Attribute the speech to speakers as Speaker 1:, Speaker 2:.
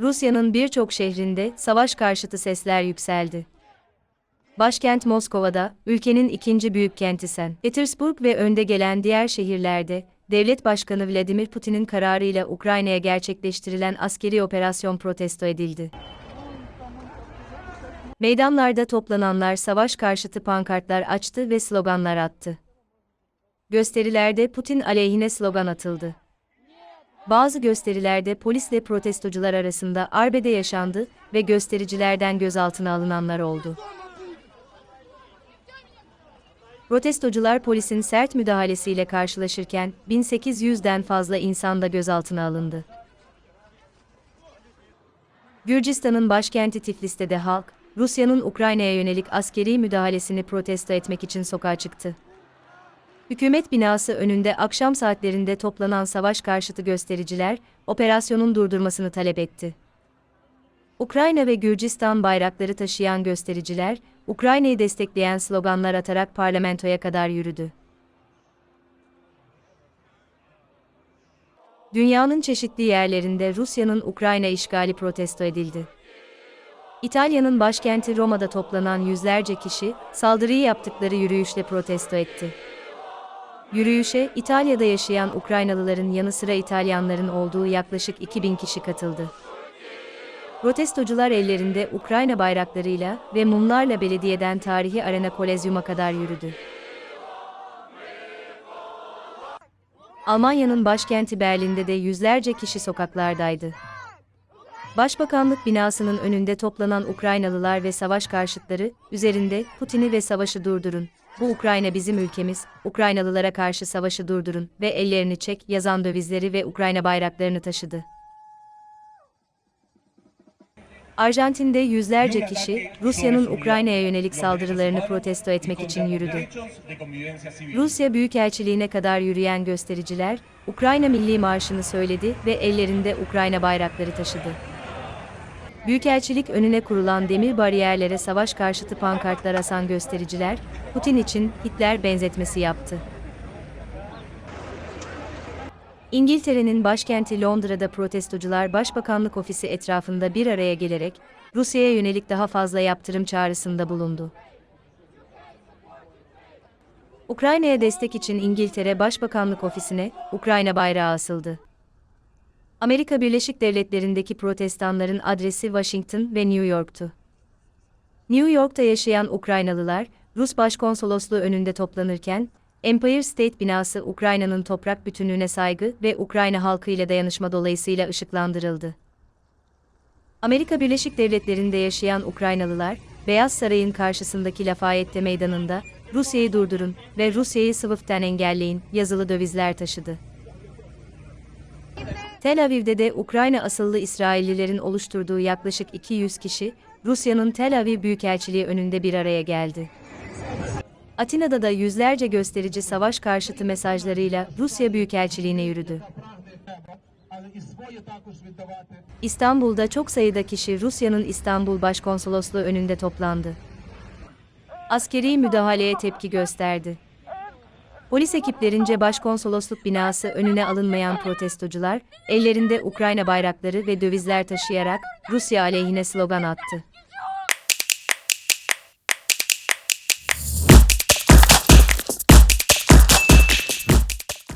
Speaker 1: Rusya'nın birçok şehrinde savaş karşıtı sesler yükseldi. Başkent Moskova'da, ülkenin ikinci büyük kenti St. Petersburg ve önde gelen diğer şehirlerde, Devlet Başkanı Vladimir Putin'in kararıyla Ukrayna'ya gerçekleştirilen askeri operasyon protesto edildi. Meydanlarda toplananlar savaş karşıtı pankartlar açtı ve sloganlar attı. Gösterilerde Putin aleyhine slogan atıldı. Bazı gösterilerde polisle protestocular arasında arbede yaşandı ve göstericilerden gözaltına alınanlar oldu. Protestocular polisin sert müdahalesiyle karşılaşırken 1800'den fazla insan da gözaltına alındı. Gürcistan'ın başkenti Tiflis'te de halk, Rusya'nın Ukrayna'ya yönelik askeri müdahalesini protesto etmek için sokağa çıktı. Hükümet binası önünde akşam saatlerinde toplanan savaş karşıtı göstericiler, operasyonun durdurmasını talep etti. Ukrayna ve Gürcistan bayrakları taşıyan göstericiler, Ukrayna'yı destekleyen sloganlar atarak parlamentoya kadar yürüdü. Dünyanın çeşitli yerlerinde Rusya'nın Ukrayna işgali protesto edildi. İtalya'nın başkenti Roma'da toplanan yüzlerce kişi, saldırıyı yaptıkları yürüyüşle protesto etti. Yürüyüşe, İtalya'da yaşayan Ukraynalıların yanı sıra İtalyanların olduğu yaklaşık 2000 kişi katıldı. Protestocular ellerinde Ukrayna bayraklarıyla ve mumlarla belediyeden tarihi Arena Kolezyum'a kadar yürüdü. Almanya'nın başkenti Berlin'de de yüzlerce kişi sokaklardaydı. Başbakanlık binasının önünde toplanan Ukraynalılar ve savaş karşıtları, üzerinde Putin'i ve savaşı durdurun, bu Ukrayna bizim ülkemiz, Ukraynalılara karşı savaşı durdurun ve ellerini çek yazan dövizleri ve Ukrayna bayraklarını taşıdı. Arjantin'de yüzlerce kişi, Rusya'nın Ukrayna'ya yönelik saldırılarını protesto etmek için yürüdü. Rusya Büyükelçiliğine kadar yürüyen göstericiler, Ukrayna Milli Marşı'nı söyledi ve ellerinde Ukrayna bayrakları taşıdı. Büyükelçilik önüne kurulan demir bariyerlere savaş karşıtı pankartlar asan göstericiler, Putin için Hitler benzetmesi yaptı. İngiltere'nin başkenti Londra'da protestocular Başbakanlık ofisi etrafında bir araya gelerek Rusya'ya yönelik daha fazla yaptırım çağrısında bulundu. Ukrayna'ya destek için İngiltere Başbakanlık ofisine Ukrayna bayrağı asıldı. Amerika Birleşik Devletleri'ndeki protestanların adresi Washington ve New York'tu. New York'ta yaşayan Ukraynalılar, Rus Başkonsolosluğu önünde toplanırken, Empire State binası Ukrayna'nın toprak bütünlüğüne saygı ve Ukrayna halkıyla dayanışma dolayısıyla ışıklandırıldı. Amerika Birleşik Devletleri'nde yaşayan Ukraynalılar, Beyaz Saray'ın karşısındaki Lafayette Meydanı'nda, Rusya'yı durdurun ve Rusya'yı Swift'ten engelleyin yazılı dövizler taşıdı. Tel Aviv'de de Ukrayna asıllı İsraillilerin oluşturduğu yaklaşık 200 kişi, Rusya'nın Tel Aviv Büyükelçiliği önünde bir araya geldi. Atina'da da yüzlerce gösterici savaş karşıtı mesajlarıyla Rusya Büyükelçiliğine yürüdü. İstanbul'da çok sayıda kişi Rusya'nın İstanbul Başkonsolosluğu önünde toplandı. Askeri müdahaleye tepki gösterdi. Polis ekiplerince başkonsolosluk binası önüne alınmayan protestocular, ellerinde Ukrayna bayrakları ve dövizler taşıyarak Rusya aleyhine slogan attı.